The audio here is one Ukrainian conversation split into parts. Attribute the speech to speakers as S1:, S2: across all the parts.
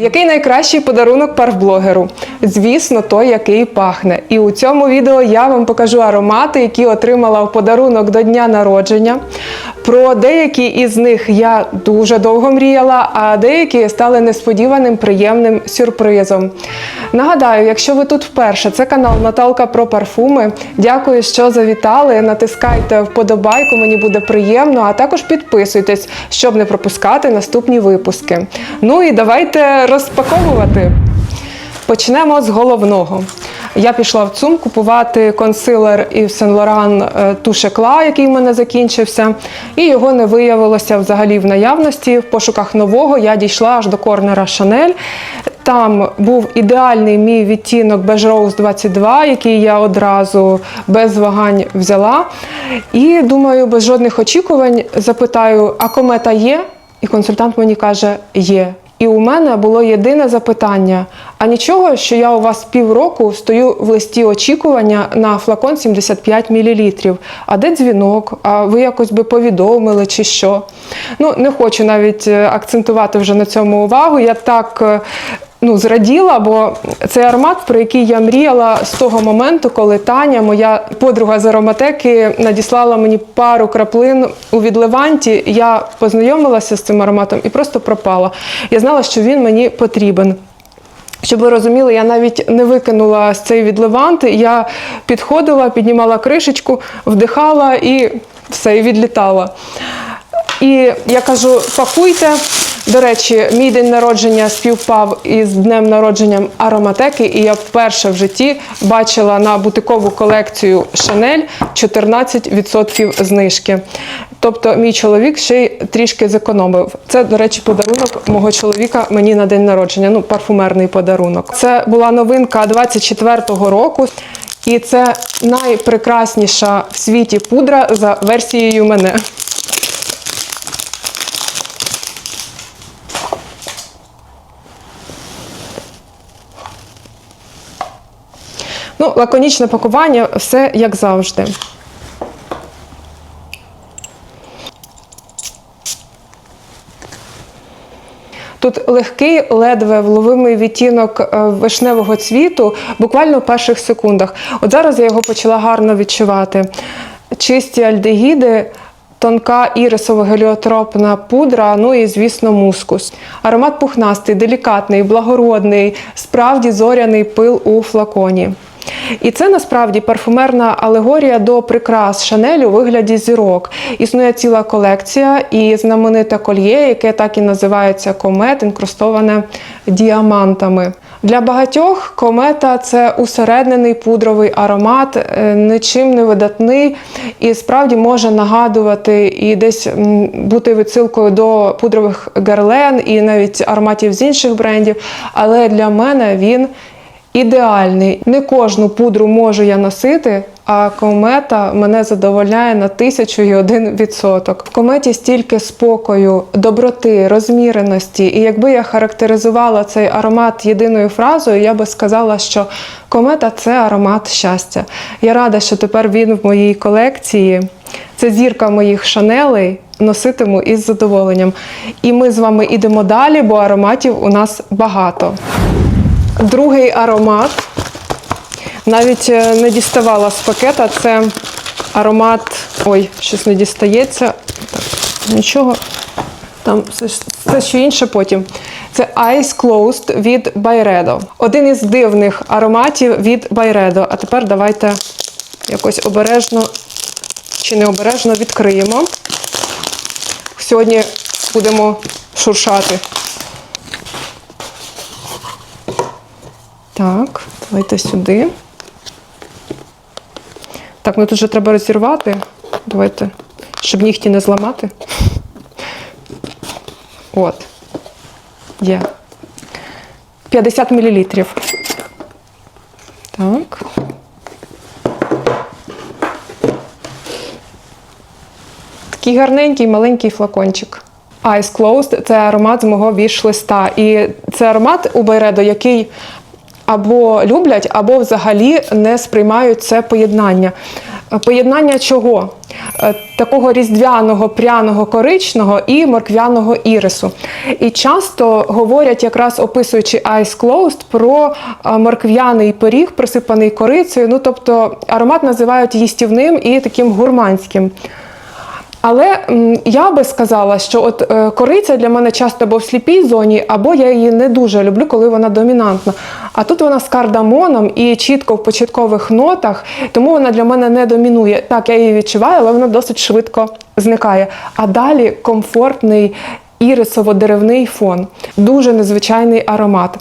S1: Який найкращий подарунок парфблогеру? Звісно, той, який пахне. І у цьому відео я вам покажу аромати, які отримала в подарунок до дня народження. Про деякі із них я дуже довго мріяла, а деякі стали несподіваним приємним сюрпризом. Нагадаю, якщо ви тут вперше, це канал Наталка про парфуми. Дякую, що завітали. Натискайте вподобайку, мені буде приємно, а також підписуйтесь, щоб не пропускати наступні випуски. Ну і давайте розпаковувати. Почнемо з головного. Я пішла в ЦУМ купувати консилер Yves Laurent е, Touche який в мене закінчився, і його не виявилося взагалі в наявності. В пошуках нового я дійшла аж до корнера Chanel. Там був ідеальний мій відтінок Beige Rose 22, який я одразу без вагань взяла. І думаю, без жодних очікувань запитаю: а комета є? І консультант мені каже, є. І у мене було єдине запитання: а нічого, що я у вас півроку стою в листі очікування на флакон 75 мл. А де дзвінок? А ви якось би повідомили чи що? Ну, не хочу навіть е, акцентувати вже на цьому увагу. Я так. Ну, зраділа, бо цей аромат, про який я мріяла з того моменту, коли Таня, моя подруга з ароматеки, надіслала мені пару краплин у відливанті. Я познайомилася з цим ароматом і просто пропала. Я знала, що він мені потрібен. Щоб ви розуміли, я навіть не викинула з цей відливант. Я підходила, піднімала кришечку, вдихала і все, і відлітала. І я кажу: пакуйте. До речі, мій день народження співпав із днем народженням ароматеки, і я вперше в житті бачила на бутикову колекцію Chanel 14% знижки. Тобто мій чоловік ще й трішки зекономив. Це, до речі, подарунок мого чоловіка мені на день народження. Ну, парфумерний подарунок. Це була новинка 24-го року. І це найпрекрасніша в світі пудра за версією мене. Ну, лаконічне пакування, все як завжди. Тут легкий, ледве вловимий відтінок е, вишневого цвіту, буквально в перших секундах. От зараз я його почала гарно відчувати. Чисті альдегіди, тонка ірисово-геліотропна пудра, ну і, звісно, мускус. Аромат пухнастий, делікатний, благородний, справді зоряний пил у флаконі. І це насправді парфумерна алегорія до прикрас Шанель у вигляді зірок. Існує ціла колекція і знамените кольє, яке так і називається комет, інкрустоване діамантами. Для багатьох комета це усереднений пудровий аромат, е, нічим не видатний і справді може нагадувати і десь бути відсилкою до пудрових герлен і навіть ароматів з інших брендів. Але для мене він ідеальний. Не кожну пудру можу я носити, а комета мене задовольняє на тисячу і один відсоток. В кометі стільки спокою, доброти, розміреності. І якби я характеризувала цей аромат єдиною фразою, я би сказала, що комета це аромат щастя. Я рада, що тепер він в моїй колекції. Це зірка моїх шанелей. Носитиму із задоволенням. І ми з вами йдемо далі, бо ароматів у нас багато. Другий аромат. Навіть е, не діставала з пакета. Це аромат. Ой, щось не дістається. Так, нічого. Там все, все ще інше потім. Це Eyes Closed від Byredo. Один із дивних ароматів від Byredo. А тепер давайте якось обережно чи не обережно відкриємо. Сьогодні будемо шуршати. Так, давайте сюди. Так, ну тут же треба розірвати. Давайте, щоб нігті не зламати. От. Є. 50 мл. Так. Такий гарненький маленький флакончик. Eyes Closed – це аромат з мого віш-листа. І це аромат у Байредо, який або люблять, або взагалі не сприймають це поєднання. Поєднання чого? Е, Такого різдвяного, пряного, коричного і морквяного ірису. І часто говорять, якраз описуючи Eyes Closed, про е, морквяний пиріг, присипаний корицею. Ну, тобто аромат називають їстівним і таким гурманським. Але я би сказала, що от е, кориця для мене часто або в сліпій зоні, або я її не дуже люблю, коли вона домінантна. А тут вона з кардамоном і чітко в початкових нотах, тому вона для мене не домінує. Так, я її відчуваю, але вона досить швидко зникає. А далі комфортний ірисово-деревний фон. Дуже незвичайний аромат.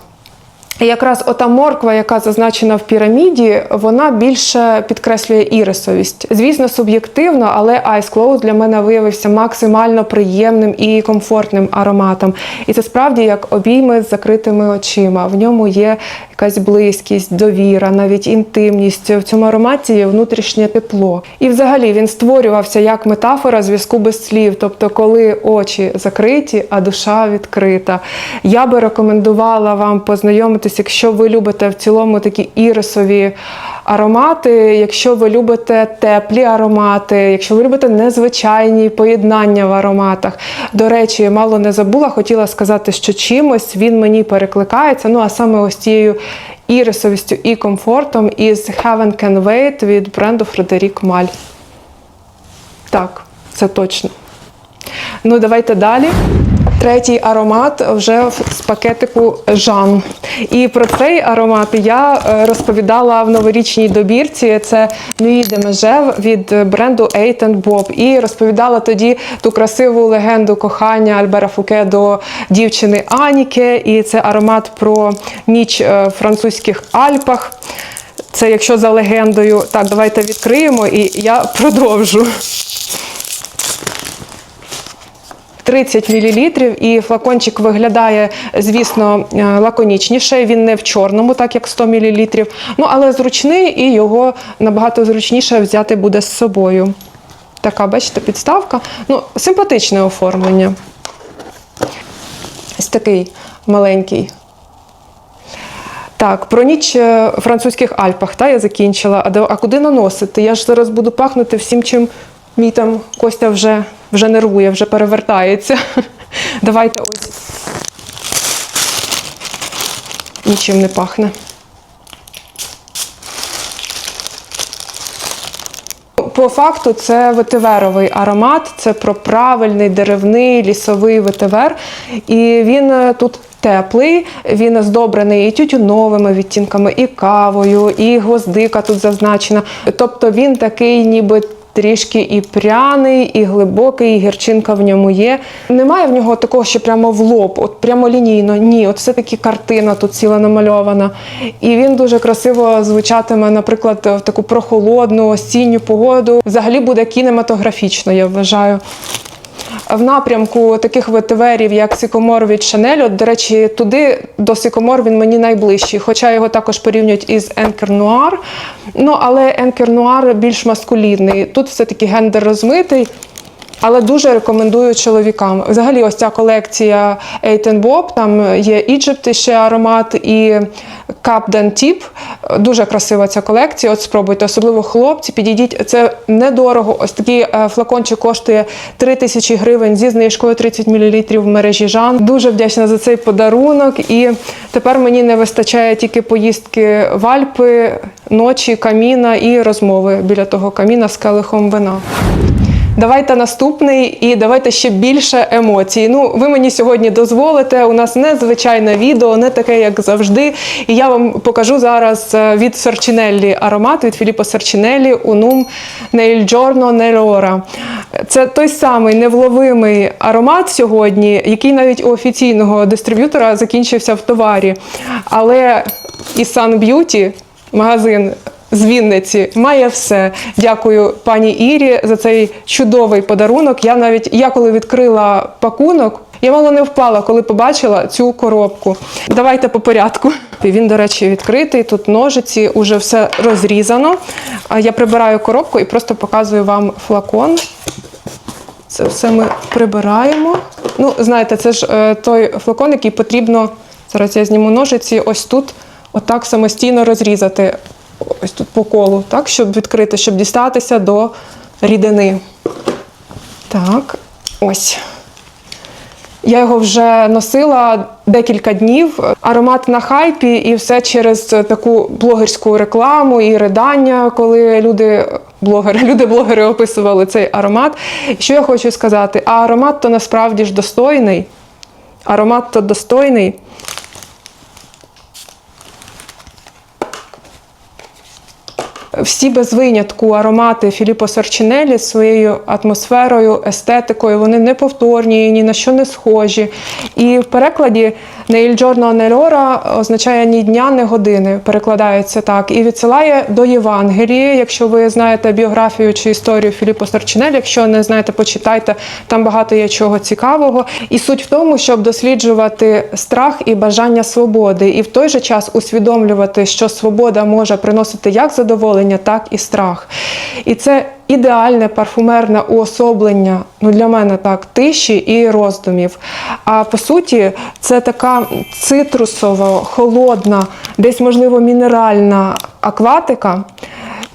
S1: І Якраз ота морква, яка зазначена в піраміді, вона більше підкреслює ірисовість. Звісно, суб'єктивно, але Ice Close для мене виявився максимально приємним і комфортним ароматом. І це справді як обійми з закритими очима. В ньому є якась близькість, довіра, навіть інтимність. В цьому ароматі є внутрішнє тепло. І взагалі він створювався як метафора зв'язку без слів, тобто, коли очі закриті, а душа відкрита. Я би рекомендувала вам познайомитися, якщо ви любите в цілому такі ірисові аромати, якщо ви любите теплі аромати, якщо ви любите незвичайні поєднання в ароматах. До речі, мало не забула, хотіла сказати, що чимось він мені перекликається. Ну а саме ось цією ірисовістю і комфортом із Heaven Can Wait від бренду Фредерік Маль. Так, це точно. Ну, давайте далі. Третій аромат вже з пакетику Жан. І про цей аромат я е, розповідала в новорічній добірці. Це Nuit de Megève від бренду Eight Bob. І розповідала тоді ту красиву легенду кохання Альбера Фуке до дівчини Аніки. І це аромат про ніч е, в французьких Альпах. Це якщо за легендою. Так, давайте відкриємо і я продовжу. 30 мл, і флакончик виглядає, звісно, е, лаконічніше. Він не в чорному, так як 100 мл. Ну, але зручний і його набагато зручніше взяти буде з собою. Така, бачите, підставка. Ну, симпатичне оформлення. Ось такий маленький. Так, про ніч е, в французьких Альпах, та я закінчила. А куди наносити? Я ж зараз буду пахнути всім, чим мій там Костя вже, вже нервує, вже перевертається. Давайте ось. Нічим не пахне. По факту це ветиверовий аромат, це про правильний деревний лісовий ветивер. І він е, тут теплий, він здобрений і тютюновими відтінками, і кавою, і гвоздика тут зазначена. Тобто він такий, ніби. Трішки і пряний, і глибокий, і гірчинка в ньому є. Немає в нього такого, що прямо в лоб, от прямо лінійно. Ні, от все-таки картина тут ціла намальована. І він дуже красиво звучатиме, наприклад, в таку прохолодну осінню погоду. Взагалі буде кінематографічно, я вважаю. В напрямку таких ветеверів, як Сікомор від Шанель, от, до речі, туди до Сікомор він мені найближчий, хоча його також порівнюють із Енкер Нуар. Ну, але Енкер Нуар більш маскулінний. Тут все-таки гендер розмитий. Але дуже рекомендую чоловікам. Взагалі, ось ця колекція Eight Bob, там є Egypt ще аромат і Capden Tip. Дуже красива ця колекція. От спробуйте, особливо хлопці, підійдіть. Це недорого. Ось такий е, флакончик коштує 3 тисячі гривень зі знижкою 30 мл в мережі Жан. Дуже вдячна за цей подарунок. І тепер мені не вистачає тільки поїздки в Альпи, ночі, каміна і розмови біля того каміна з келихом вина. Давайте наступний і давайте ще більше емоцій. Ну, ви мені сьогодні дозволите. У нас незвичайне відео, не таке, як завжди. І я вам покажу зараз е, від Сорчинеллі аромат від Філіппо Сорчинеллі Unum Nail Giorno Nell'Ora. Це той самий невловимий аромат сьогодні, який навіть у офіційного дистриб'ютора закінчився в товарі. Але і Sun Beauty, магазин з Вінниці має все. Дякую пані Ірі за цей чудовий подарунок. Я навіть я коли відкрила пакунок, я мало не впала, коли побачила цю коробку. Давайте по порядку. Він, до речі, відкритий. Тут ножиці, уже все розрізано. Я прибираю коробку і просто показую вам флакон. Це все ми прибираємо. Ну, знаєте, це ж е, той флакон, який потрібно. Зараз я зніму ножиці, ось тут, отак самостійно розрізати. Ось тут по колу, так, щоб відкрити, щоб дістатися до рідини. Так, ось. Я його вже носила декілька днів. Аромат на хайпі, і все через таку блогерську рекламу і ридання, коли люди. Блогери, люди-блогери описували цей аромат. Що я хочу сказати? А аромат то насправді ж достойний. Аромат то достойний. Всі без винятку аромати Філіппо Сорчинелі своєю атмосферою, естетикою, вони неповторні, ні на що не схожі. І в перекладі «Neil Giorno Nell'ora» означає ні дня, ні години, перекладається так. І відсилає до Євангелії. Якщо ви знаєте біографію чи історію Філіппо Сарчинелі, якщо не знаєте, почитайте, там багато є чого цікавого. І суть в тому, щоб досліджувати страх і бажання свободи, і в той же час усвідомлювати, що свобода може приносити як задоволення, так і страх. І це ідеальне парфумерне уособлення, ну для мене так, тиші і роздумів. А по суті, це така цитрусова, холодна, десь, можливо, мінеральна акватика.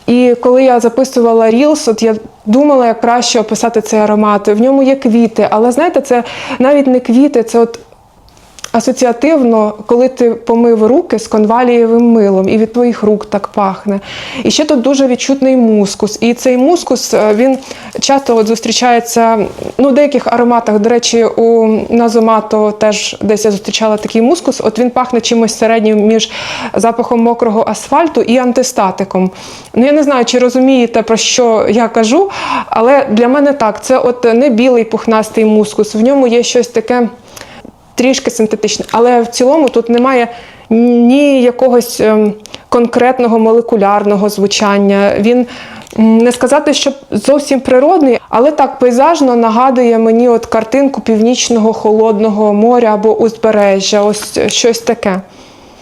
S1: І коли я записувала Reels, от я думала, як краще описати цей аромат. В ньому є квіти, але знаєте, це навіть не квіти, це от асоціативно, коли ти помив руки з конвалієвим милом, і від твоїх рук так пахне. І ще тут дуже відчутний мускус. І цей мускус е, він часто от зустрічається ну, в деяких ароматах. До речі, у Назомато теж десь я зустрічала такий мускус. От він пахне чимось середнім між запахом мокрого асфальту і антистатиком. Ну я не знаю, чи розумієте про що я кажу, але для мене так, це от не білий пухнастий мускус. В ньому є щось таке трішки синтетичне, але в цілому тут немає ні якогось ем, конкретного молекулярного звучання. Він не сказати, що зовсім природний, але так пейзажно нагадує мені от картинку північного холодного моря або узбережжя, ось щось таке.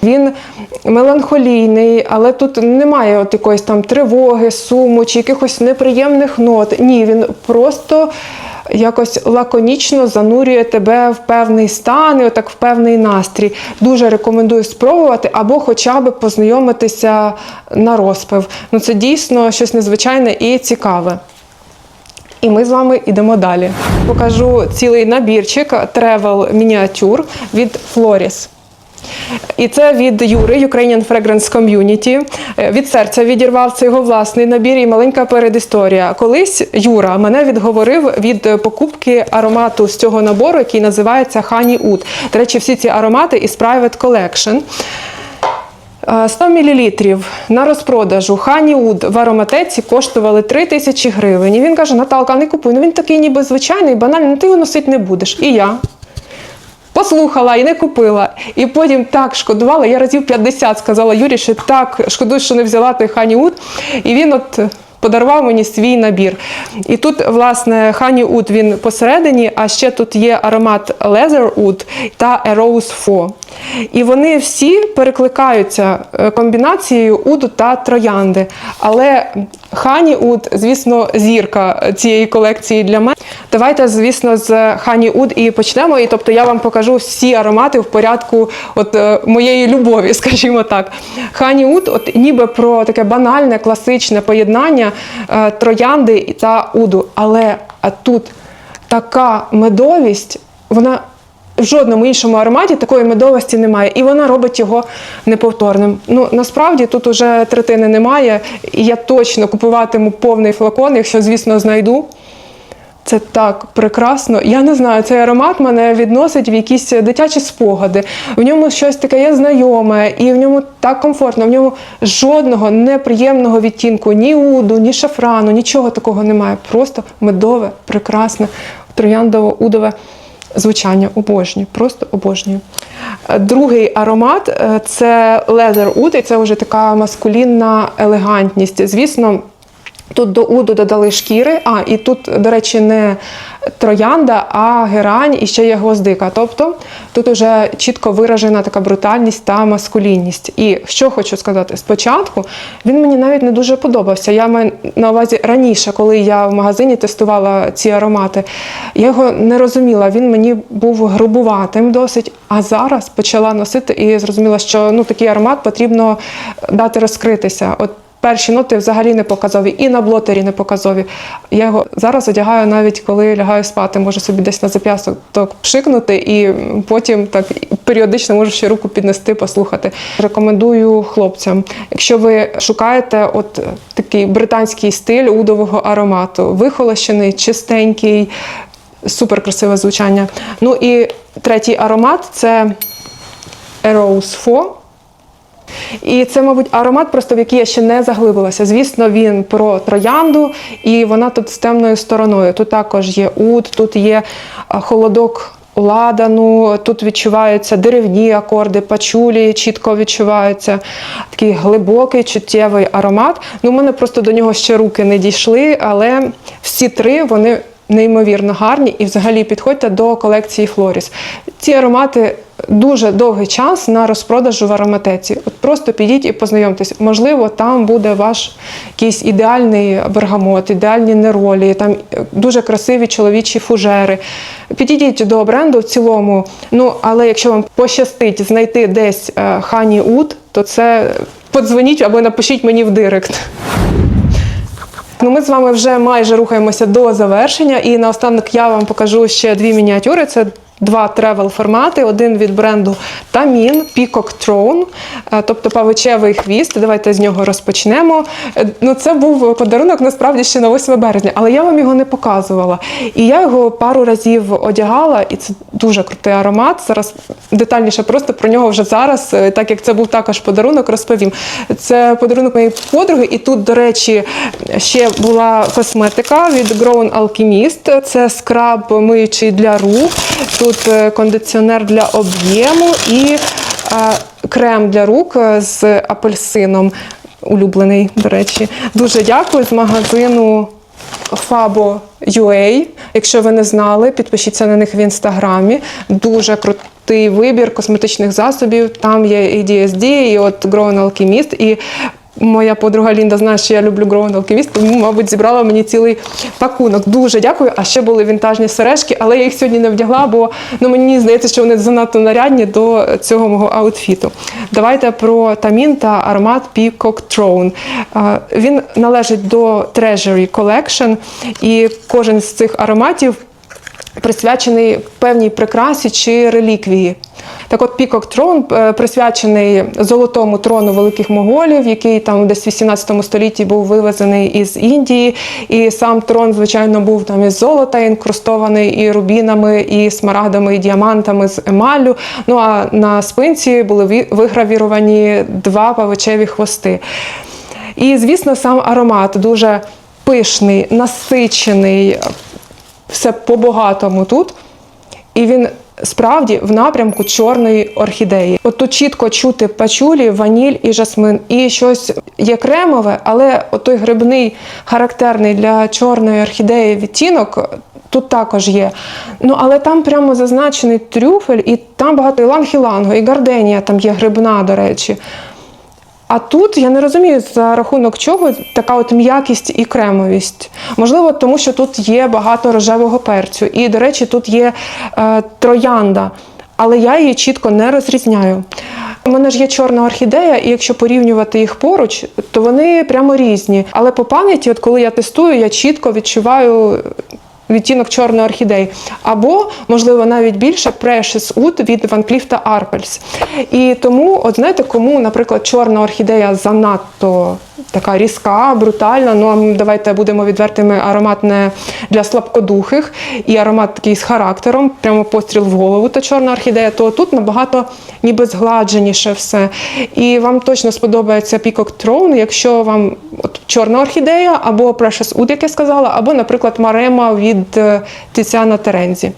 S1: Він меланхолійний, але тут немає от якоїсь там тривоги, суму чи якихось неприємних нот. Ні, він просто якось лаконічно занурює тебе в певний стан і отак в певний настрій. Дуже рекомендую спробувати або хоча б познайомитися на розпив. Ну це дійсно щось незвичайне і цікаве. І ми з вами йдемо далі. Покажу цілий набірчик Travel мініатюр від Floris. І це від Юри, Ukrainian Fragrance Community. Е, Від серця відірвав це його власний набір і маленька передісторія. Колись Юра мене відговорив від покупки аромату з цього набору, який називається Honey Oud. До речі, всі ці аромати із Private Collection. Е, 100 мл на розпродажу Хані Уд в ароматеці коштували 3 тисячі гривень. І він каже: Наталка, не купуй. Ну він такий ніби звичайний, банальний, ну ти його носити не будеш. І я. Послухала і не купила. І потім так шкодувала. Я разів 50 сказала Юрі, що так шкодую, що не взяла той Ханіуд. І він от подарував мені свій набір. І тут, власне, Хані Уд він посередині, а ще тут є аромат Leather Oud та Rose Faux. І вони всі перекликаються е, комбінацією уду та троянди. Але Хані Уд, звісно, зірка цієї колекції для мене. Давайте, звісно, з Хані Уд і почнемо. І тобто я вам покажу всі аромати в порядку от, е, моєї любові, скажімо так. Хані Уд, от ніби про таке банальне, класичне поєднання е, троянди та уду. Але тут така медовість, вона в жодному іншому ароматі такої медовості немає, і вона робить його неповторним. Ну насправді тут уже третини немає, і я точно купуватиму повний флакон, якщо, звісно, знайду. Це так прекрасно. Я не знаю, цей аромат мене відносить в якісь дитячі спогади. В ньому щось таке є знайоме, і в ньому так комфортно. В ньому жодного неприємного відтінку, ні уду, ні шафрану, нічого такого немає. Просто медове, прекрасне, трояндово-удове звучання. Обожнюю, просто обожнюю. Другий аромат е, це Leather Oud, і це вже така маскулінна елегантність. Звісно. Тут до уду додали шкіри, а і тут, до речі, не троянда, а герань і ще є гвоздика. Тобто тут вже чітко виражена така брутальність та маскулінність. І що хочу сказати, спочатку він мені навіть не дуже подобався. Я маю на увазі раніше, коли я в магазині тестувала ці аромати, я його не розуміла. Він мені був грубуватим досить. А зараз почала носити і зрозуміла, що ну такий аромат потрібно дати розкритися. От Перші ноти взагалі не показові, і на блотері не показові. Я його зараз одягаю навіть коли лягаю спати, можу собі десь на зап'ясток пшикнути, і потім так періодично можу ще руку піднести, послухати. Рекомендую хлопцям, якщо ви шукаєте от такий британський стиль удового аромату, вихолощений, чистенький, супер красиве звучання. Ну і третій аромат це Eros 4. І це, мабуть, аромат, просто в який я ще не заглибилася. Звісно, він про троянду, і вона тут з темною стороною. Тут також є уд, тут є холодок ладану, тут відчуваються деревні акорди, пачулі чітко відчуваються. Такий глибокий, чуттєвий аромат. Ну, у мене просто до нього ще руки не дійшли, але всі три вони. Неймовірно гарні і взагалі підходьте до колекції Флоріс. Ці аромати дуже довгий час на розпродажу в ароматеці. От просто підіть і познайомтесь. Можливо, там буде ваш якийсь ідеальний бергамот, ідеальні неролі, там дуже красиві чоловічі фужери. Підійдіть до бренду в цілому. Ну, але якщо вам пощастить знайти десь е, Хані Уд, то це подзвоніть або напишіть мені в директ. Ну, ми з вами вже майже рухаємося до завершення, і наостанок я вам покажу ще дві мініатюри. Це два тревел формати. Один від бренду Tamin Peacock Throne, е, тобто павичевий хвіст. Давайте з нього розпочнемо. Е, Ну, це був подарунок насправді ще на 8 березня, але я вам його не показувала. І я його пару разів одягала, і це дуже крутий аромат. Зараз детальніше просто про нього вже зараз, е, так як це був також подарунок, розповім. Це подарунок моєї подруги, і тут, до речі, ще була косметика від Grown Alchemist. Це скраб миючий для рук. Тут е, кондиціонер для об'єму і е, крем для рук е, з апельсином. Улюблений, до речі. Дуже дякую з магазину Fabo UA. Якщо ви не знали, підпишіться на них в інстаграмі. Дуже крутий вибір косметичних засобів. Там є і DSD, і от Grown Alchemist. І Моя подруга Лінда знає, що я люблю Grown Alchemist, тому, мабуть, зібрала мені цілий пакунок. Дуже дякую. А ще були вінтажні сережки, але я їх сьогодні не вдягла, бо ну, мені здається, що вони занадто нарядні до цього мого аутфіту. Давайте про тамін та аромат Peacock Throne. Він належить до Treasury Collection, і кожен з цих ароматів присвячений певній прикрасі чи реліквії. Так от Пікок Трон е, присвячений золотому трону великих моголів, який там десь в 18 столітті був вивезений із Індії. І сам трон, звичайно, був там із золота, інкрустований і рубінами, і смарагдами, і діамантами з емаллю. Ну а на спинці були вигравіровані два павичеві хвости. І, звісно, сам аромат дуже пишний, насичений, все по-багатому тут. І він справді в напрямку чорної орхідеї. От тут чітко чути пачулі, ваніль і жасмин. І щось є кремове, але той грибний, характерний для чорної орхідеї відтінок. Тут також є. Ну, але там прямо зазначений трюфель, і там багато іланг-іланго, і гарденія там є грибна, до речі. А тут я не розумію, за рахунок чого така от м'якість і кремовість. Можливо, тому що тут є багато рожевого перцю. І, до речі, тут є е, троянда, але я її чітко не розрізняю. У мене ж є чорна орхідея, і якщо порівнювати їх поруч, то вони прямо різні. Але по пам'яті, от коли я тестую, я чітко відчуваю відтінок чорної орхідеї. Або, можливо, навіть більше Precious Wood від Van Cleef та. І тому, от знаєте, кому, наприклад, чорна орхідея занадто така різка, брутальна, ну давайте будемо відвертими, аромат не для слабкодухих, і аромат такий з характером, прямо постріл в голову, та чорна орхідея, то тут набагато ніби згладженіше все. І вам точно сподобається Peacock Throne, якщо вам от, чорна орхідея, або Precious Wood, як я сказала, або, наприклад, Марема від е, Тіціана Терензі.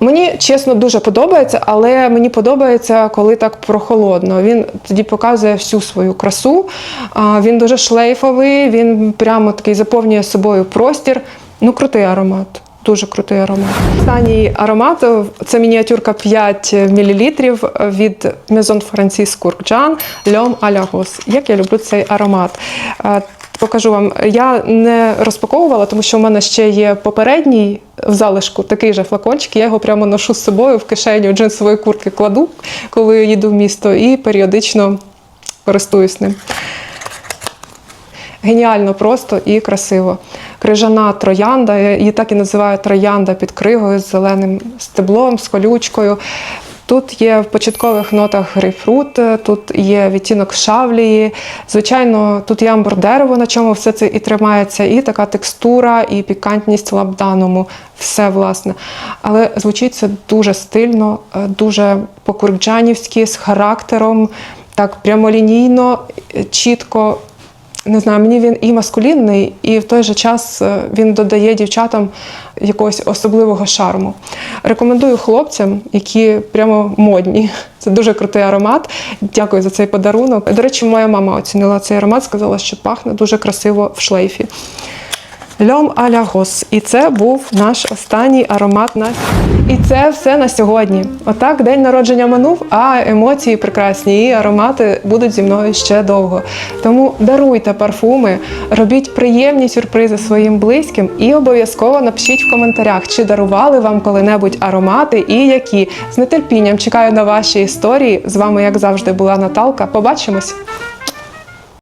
S1: Мені чесно дуже подобається, але мені подобається, коли так прохолодно. Він тоді показує всю свою красу. Він дуже шлейфовий, він прямо такий заповнює собою простір. Ну, крутий аромат. Дуже крутий аромат. Останній аромат це мініатюрка 5 мл від Maison Francis Courkjan L'Homme à. Як я люблю цей аромат. Покажу вам. Я не розпаковувала, тому що в мене ще є попередній в залишку такий же флакончик. Я його прямо ношу з собою в кишеню джинсової куртки кладу, коли їду в місто, і періодично користуюсь ним. Геніально просто і красиво. Крижана троянда, її так і називають троянда під кригою з зеленим стеблом, з колючкою. Тут є в початкових нотах грейпфрут, е, тут є відтінок шавлії. Звичайно, тут є амбр дерево, на чому все це і тримається, і така текстура, і пікантність лабданому. Все власне. Але звучить це дуже стильно, е, дуже по-курджанівськи, з характером, так прямолінійно, е, чітко. Не знаю, мені він і маскулінний, і в той же час е, він додає дівчатам якогось особливого шарму. Рекомендую хлопцям, які прямо модні. Це дуже крутий аромат. Дякую за цей подарунок. До речі, моя мама оцінила цей аромат, сказала, що пахне дуже красиво в шлейфі. Льом аля гос. І це був наш останній аромат на і це все на сьогодні. Отак день народження минув, а емоції прекрасні і аромати будуть зі мною ще довго. Тому даруйте парфуми, робіть приємні сюрпризи своїм близьким і обов'язково напишіть в коментарях, чи дарували вам коли-небудь аромати і які. З нетерпінням чекаю на ваші історії. З вами, як завжди, була Наталка. Побачимось!